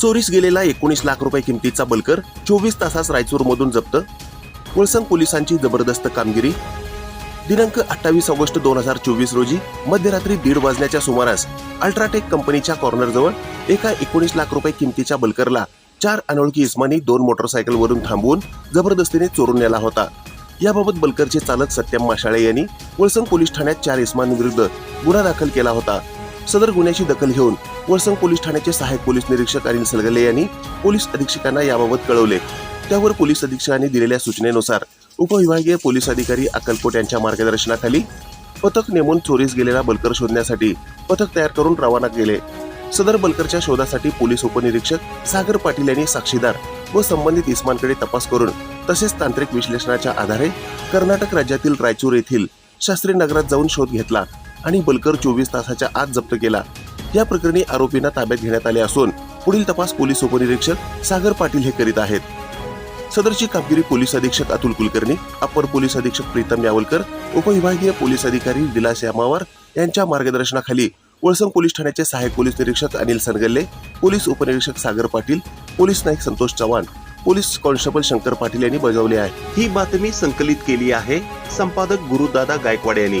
चोरीस गेलेला एकोणीस लाख रुपये किमतीचा बलकर चोवीस तासास रायचूरमधून जप्त. वळसंग पोलिसांची जबरदस्त कामगिरी. दिनांक अठ्ठावीस ऑगस्ट दोन हजार चोवीस रोजी मध्यरात्री दीड वाजण्याच्या सुमारास अल्ट्राटेक कंपनीच्या कॉर्नरजवळ एका एकोणीस लाख रुपये किमतीच्या बलकरला चार अनोळखी इस्मानी दोन मोटरसायकलवरून थांबवून जबरदस्तीने चोरून नेला होता. याबाबत बलकरचे चालक सत्यम माशाळे यांनी वळसंग पोलीस ठाण्यात चार इस्मांविरुद्ध गुन्हा दाखल केला होता. सदर गुन्ह्याची दखल घेऊन वरसंग पोलीस ठाण्याचे सहाय्यक पोलीस निरीक्षक अनिल सलगले यांनी पोलीस अधीक्षकांना याबाबत कळवले. त्यावर पोलीस अधीक्षकांनी दिलेल्या सूचनेनुसार उपविभागीय पोलीस अधिकारी अक्कलकोट यांच्या मार्गदर्शनाखाली पथक नेमून चोरीस गेलेला बलकर शोधण्यासाठी पथक तयार करून रवाना केले. सदर बलकरच्या शोधासाठी पोलीस उपनिरीक्षक सागर पाटील यांनी साक्षीदार व संबंधित इस्मांकडे तपास करून तसेच तांत्रिक विश्लेषणाच्या आधारे कर्नाटक राज्यातील रायचूर येथील शास्त्री नगरात जाऊन शोध घेतला. आणि बलकर चोवीस तासाच्या आत जप्त केला. या प्रकरणी आरोपींना ताब्यात घेण्यात आले असून पुढील तपास पोलीस उपनिरीक्षक सागर पाटील हे करीत आहेत. सदरची कामगिरी पोलीस अधीक्षक अतुल कुलकर्णी अपर पोलीस अधीक्षक प्रीतम यावलकर उपविभागीय पोलीस अधिकारी विलास यामावार यांच्या मार्गदर्शनाखाली वळसंग पोलीस ठाण्याचे सहाय्यक पोलीस निरीक्षक अनिल सनगल्ले पोलीस उपनिरीक्षक Sagar Patil police Naik Santosh Chavan police constable Shankar Patil यांनी बजावली आहे. ही बातमी संकलित केली आहे संपादक गुरुदादा गायकवाड यांनी.